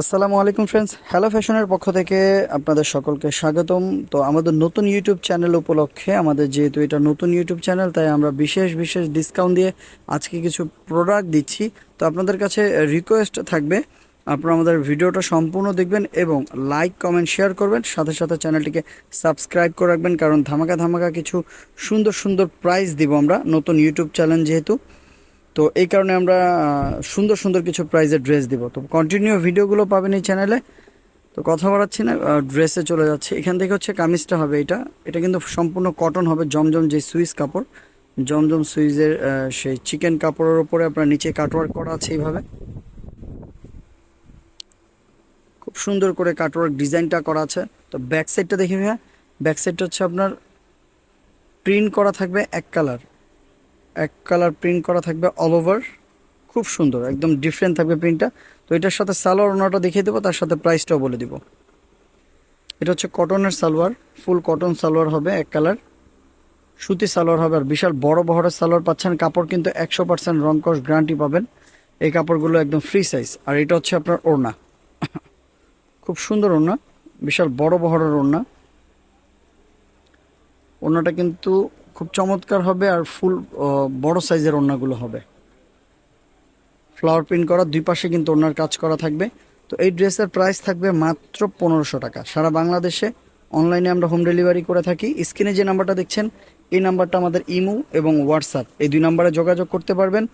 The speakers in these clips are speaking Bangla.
আসসালামু আলাইকুম ফ্রেন্ডস হ্যালো ফ্যাশনের পক্ষ থেকে আপনাদের সকলকে স্বাগতম। তো আমাদের নতুন ইউটিউব চ্যানেল উপলক্ষে আমাদের যেহেতু এটা নতুন ইউটিউব চ্যানেল তাই আমরা বিশেষ বিশেষ ডিসকাউন্ট দিয়ে আজকে কিছু প্রোডাক্ট দিচ্ছি। তো আপনাদের কাছে রিকোয়েস্ট থাকবে। আপনারা আমাদের ভিডিওটা সম্পূর্ণ দেখবেন এবং লাইক কমেন্ট শেয়ার করবেন। সাথে সাথে চ্যানেলটিকে সাবস্ক্রাইব করে রাখবেন, কারণ ধামাকা ধামাকা কিছু সুন্দর সুন্দর প্রাইজ দিব আমরা নতুন ইউটিউব চ্যানেল যেহেতু। তো এই কারণে আমরা সুন্দর সুন্দর কিছু প্রাইজের ড্রেস দিব। তো কন্টিনিউ ভিডিওগুলো পাবেন এই চ্যানেলে তো কথা বাড়াচ্ছি না ড্রেসে চলে যাচ্ছে। এখান থেকে হচ্ছে কামিজটা হবে এটা। এটা কিন্তু সম্পূর্ণ কটন হবে, জমজম যে সুইস কাপড়। জমজম সুইজের সেই চিকেন কাপড়ের ওপরে আপনার নিচে কাটওয়ার্ক করা আছে এইভাবে। খুব সুন্দর করে কাটওয়ার্ক ডিজাইনটা করা আছে। তো ব্যাক সাইডটা দেখি ভাইয়া। ব্যাক সাইডটা হচ্ছে আপনার প্রিন্ট করা থাকবে এক কালার এক কালার প্রিন্ট করা থাকবে অল ওভার। খুব সুন্দর, একদম ডিফারেন্ট থাকবে প্রিন্টটা। তো এটার সাথে সালোয়ার ওনাটা দেখিয়ে দেবো, তার সাথে প্রাইসটাও বলে দিব। এটা হচ্ছে কটনের সালোয়ার ফুল কটন সালোয়ার হবে এক কালার। সুতি সালোয়ার হবে আর বিশাল বড় বহরের সালোয়ার পাচ্ছেন। কাপড় কিন্তু একশো পার্সেন্ট রং কস গ্যারান্টি পাবেন। এই কাপড়গুলো একদম ফ্রি সাইজ আর এটা হচ্ছে আপনার ওড়না। খুব সুন্দর ওড়না, বিশাল বড় বহরের ওড়না। ওড়নাটা কিন্তু খুব চমৎকার হবে আর ফুল বড় সাইজের ওড়নাগুলো হবে। ফ্লাওয়ার প্রিন্ট করা, দুই পাশে কিন্তু ওনার কাজ করা থাকবে। তো এই ড্রেসের প্রাইস থাকবে মাত্র পনেরোশো টাকা। সারা বাংলাদেশে অনলাইনে আমরা হোম ডেলিভারি করে থাকি। স্ক্রিনে যে নাম্বারটা দেখছেন, এই নাম্বারটা আমাদের ইমো এবং হোয়াটসঅ্যাপ এই দুই নাম্বারে যোগাযোগ করতে পারবেন।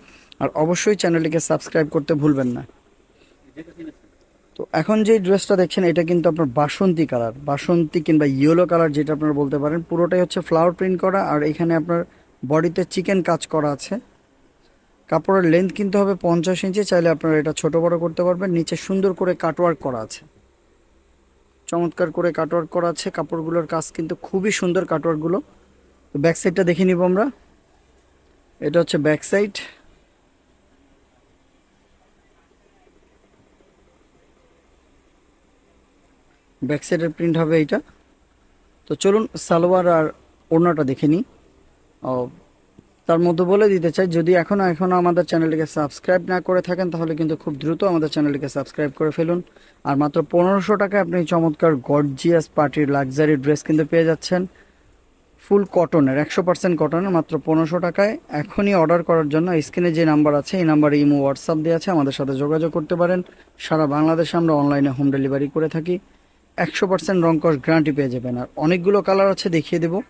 আর অবশ্যই চ্যানেলটিকে সাবস্ক্রাইব করতে ভুলবেন না। তো এখন যে ড্রেসটা দেখছেন, এটা কিন্তু আপনার বাসন্তী কালার বাসন্তী কিংবা ইয়েলো কালার যেটা আপনারা বলতে পারেন, পুরোটাই হচ্ছে ফ্লাওয়ার প্রিন্ট করা। আর এখানে আপনার বডিতে চিকেন কাজ করা আছে। কাপড়ের লেন্থ কিন্তু হবে পঞ্চাশ ইঞ্চি, চাইলে আপনারা এটা ছোট বড় করতে পারবেন। নিচে সুন্দর করে কাটওয়ার্ক করা আছে। চমৎকার করে কাটওয়ার্ক করা আছে। কাপড়গুলোর কাজ কিন্তু খুবই সুন্দর কাটওয়ার্কগুলো তো ব্যাক সাইডটা দেখে নিব আমরা। এটা হচ্ছে ব্যাক সাইড ব্যাক প্রিন্ট হবে এইটা। তো চলুন সালোয়ার আর ওড়নাটা দেখে নিই। তার মধ্যে বলে দিতে চাই, যদি এখনও এখনও আমাদের চ্যানেলটিকে সাবস্ক্রাইব না করে থাকেন, তাহলে কিন্তু খুব দ্রুত আমাদের চ্যানেলটিকে সাবস্ক্রাইব করে ফেলুন। আর মাত্র পনেরোশো টাকায় আপনি চমৎকার গর্জিয়াস পার্টির লাক্সারি ড্রেস কিন্তু পেয়ে যাচ্ছেন। ফুল কটনের, একশো পার্সেন্ট কটনের মাত্র পনেরোশো টাকায়। এখনই অর্ডার করার জন্য স্ক্রিনে যে নাম্বার আছে, এই নাম্বারে ইমো, হোয়াটসঅ্যাপ দেওয়া আছে, আমাদের সাথে যোগাযোগ করতে পারেন। সারা বাংলাদেশে আমরা অনলাইনে হোম ডেলিভারি করে থাকি। একশো পার্সেন্ট রং কস গ্যারান্টি পেয়ে যাবেন। আর অনেকগুলো কালার আছে, দেখিয়ে দেবো।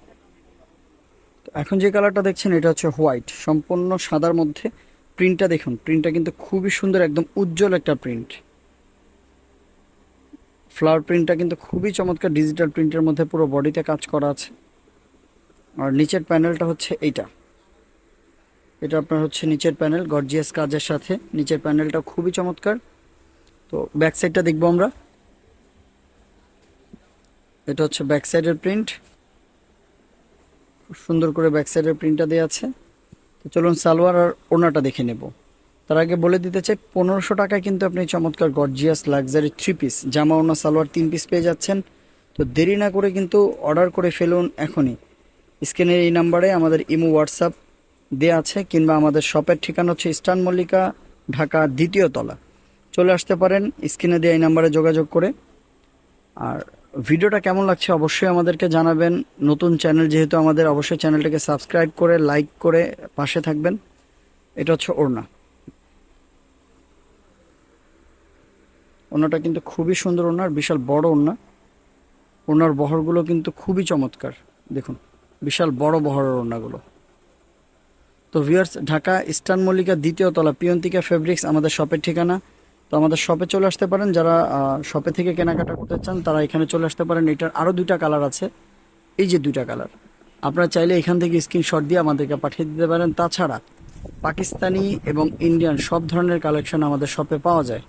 এখন যে কালারটা দেখছেন, এটা হচ্ছে হোয়াইট সম্পূর্ণ সাদার মধ্যে প্রিন্টটা দেখুন। প্রিন্টটা কিন্তু খুবই সুন্দর, একদম উজ্জ্বল একটা প্রিন্ট ফ্লাওয়ার প্রিন্টটা কিন্তু খুবই চমৎকার ডিজিটাল প্রিন্টের মধ্যে পুরো বডিতে কাজ করা আছে। আর নিচের প্যানেলটা হচ্ছে এইটা। এটা আপনার হচ্ছে নিচের প্যানেল গর্জিয়াস কাজের সাথে। নিচের প্যানেলটা খুবই চমৎকার। তো ব্যাক সাইডটা দেখব আমরা। এটা হচ্ছে ব্যাক সাইডের প্রিন্ট। খুব সুন্দর করে ব্যাক সাইডের প্রিন্টটা দেওয়া আছে। তো চলুন সালোয়ার আর ওনাটা দেখে নেব। তার আগে বলে দিতে চাই, পনেরোশো টাকায় কিন্তু আপনি চমৎকার গর্জিয়াস লাক্সারি থ্রি পিস জামা ওনা সালোয়ার তিন পিস পেয়ে যাচ্ছেন। তো দেরি না করে কিন্তু অর্ডার করে ফেলুন এখনই। স্ক্রিনের এই নাম্বারে আমাদের ইমো, হোয়াটসঅ্যাপ দেওয়া আছে কিংবা আমাদের শপের ঠিকানা হচ্ছে ইস্টার্ন মল্লিকা, ঢাকা দ্বিতীয় তলা। চলে আসতে পারেন, স্ক্রিনে দেওয়া এই নাম্বারে যোগাযোগ করে। আর ভিডিওটা কেমন লাগছে অবশ্যই আমাদেরকে জানাবেন। নতুন চ্যানেল যেহেতু আমাদের, অবশ্যই চ্যানেলটাকে সাবস্ক্রাইব করে, লাইক করে পাশে থাকবেন। এটা হচ্ছে ওড়না। ওড়নাটা কিন্তু খুবই সুন্দর ওড়না, আর বিশাল বড় ওড়না। ওড়নার বহরগুলো কিন্তু খুবই চমৎকার। দেখুন, বিশাল বড় বহরের ওড়নাগুলো। তো ভিউয়ার্স ঢাকা ইস্টার্ন মল্লিকা দ্বিতীয় তলা, পিয়ন্তিকা ফেব্রিক্স আমাদের শপের ঠিকানা। তো আমাদের শপে চলে আসতে পারেন। যারা শপে থেকে কেনাকাটা করতে চান, তারা এখানে চলে আসতে পারেন। এটার আরও দুইটা কালার আছে। এই যে দুইটা কালার আপনারা চাইলে এখান থেকে স্ক্রিনশট দিয়ে আমাদেরকে পাঠিয়ে দিতে পারেন। তাছাড়া পাকিস্তানি এবং ইন্ডিয়ান সব ধরনের কালেকশন আমাদের শপে পাওয়া যায়।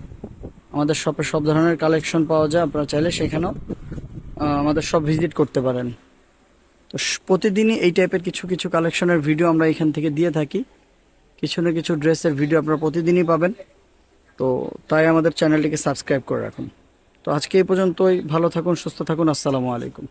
আমাদের শপে সব ধরনের কালেকশন পাওয়া যায়। আপনারা চাইলে সেখানেও আমাদের সব ভিজিট করতে পারেন। তো প্রতিদিনই এই টাইপের কিছু কিছু কালেকশনের ভিডিও আমরা এখান থেকে দিয়ে থাকি। কিছু না কিছু ড্রেসের ভিডিও আপনারা প্রতিদিনই পাবেন। তো তাই আমাদের চ্যানেলটিকে সাবস্ক্রাইব করে রাখুন। তো আজকে এই পর্যন্তই। ভালো থাকুন, সুস্থ থাকুন। আসসালামু আলাইকুম।